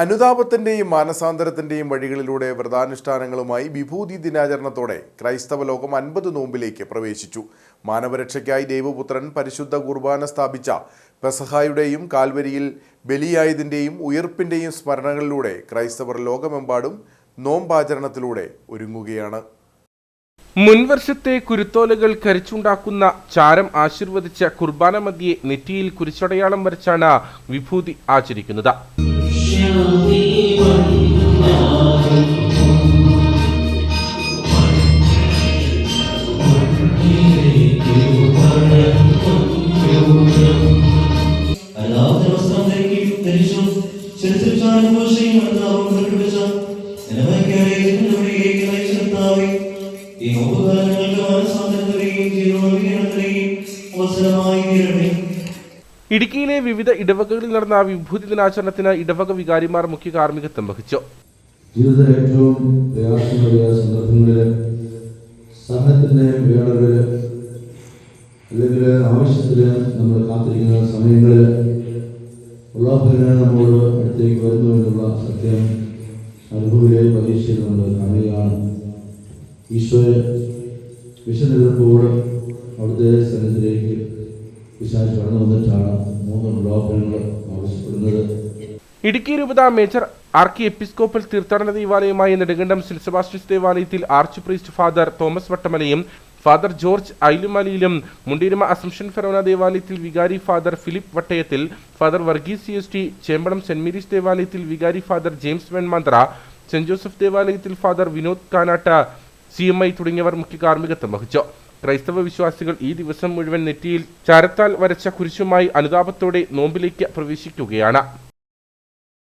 അനുതാപത്തിന്റെയും മാനസാന്തരത്തിന്റെയും വഴികളിലൂടെ വ്രതാനുഷ്ഠാനങ്ങളുമായി വിഭൂതി ദിനാചരണത്തോടെ ക്രൈസ്തവ ലോകം അൻപത് നോമ്പിലേക്ക് പ്രവേശിച്ചു. മാനവരക്ഷയ്ക്കായി ദൈവപുത്രൻ പരിശുദ്ധ കുർബാന സ്ഥാപിച്ച പെസഹായുടെയും കാൽവരിയിൽ ബലിയായതിന്റെയും ഉയർപ്പിന്റെയും സ്മരണകളിലൂടെ ക്രൈസ്തവർ ലോകമെമ്പാടും നോമ്പാചരണത്തിലൂടെ ഒരുങ്ങുകയാണ്. മുൻവർഷത്തെ കുരുത്തോലകൾ കരിച്ചുണ്ടാക്കുന്ന ചാരം ആശീർവദിച്ച കുർബാന മധ്യയെ നെറ്റിയിൽ കുരിച്ചടയാളം വരച്ചാണ് വിഭൂതി ആചരിക്കുന്നത്. ഇടുക്കിയിലെ വിവിധ ഇടവകകളിൽ നടന്ന വിഭൂതി ദിനാചരണത്തിന് ഇടവക വികാരിമാർ മുഖ്യ കാർമ്മികത്വം വഹിച്ചു. ജീവിതത്തിലെ ഏറ്റവും അല്ലെങ്കിൽ ആവശ്യത്തിൽ നമ്മൾ കാത്തിരിക്കുന്ന സമയങ്ങളിൽ ഉള്ളാഹുവിനെ നമ്മൾ അടുത്തേക്ക് വരുന്നു എന്നുള്ള സത്യം അനുഭവിലെ പരീക്ഷയിൽ നമ്മൾ ഈശോയെ കൂടെ അവിടുത്തെ സ്ഥലത്തിലേക്ക് വിശാൽ കടന്നു വന്നിട്ടാണ് മൂന്ന് ബ്ലോക്കുകൾ ആവശ്യപ്പെടുന്നത്. ഇടുക്കി രൂപത മേജർ ആർക്കി എപ്പിസ്കോപ്പൽ തീർത്ഥാടന ദേവാലയമായ നെടുങ്കണ്ടം സെന്റ് ദേവാലയത്തിൽ ആർച്ച് പ്രീസ്റ്റ് ഫാദർ തോമസ് വട്ടമലയും ഫാദർ ജോർജ് ഐലുമലയിലും മുണ്ടിരുമ അസംഷൻ ഫെറോന ദേവാലയത്തിൽ വികാരി father Philip വട്ടയത്തിൽ father Varghese C S T Chembalam saint Mary's ദേവാലയത്തിൽ വികാരി father James Venmanthra saint Joseph ദേവാലയത്തിൽ father Vinod Kanattu C M I തുടങ്ങിയവർ മുഖ്യ കാർമ്മികത്വം വഹിച്ചു. ക്രൈസ്തവ വിശ്വാസികൾ ഈ ദിവസം മുഴുവൻ നെറ്റിയിൽ ചരത്താൽ വരച്ച കുരിശുമായി അനുതാപത്തോടെ നോമ്പിലേക്ക് പ്രവേശിക്കുകയാണ്.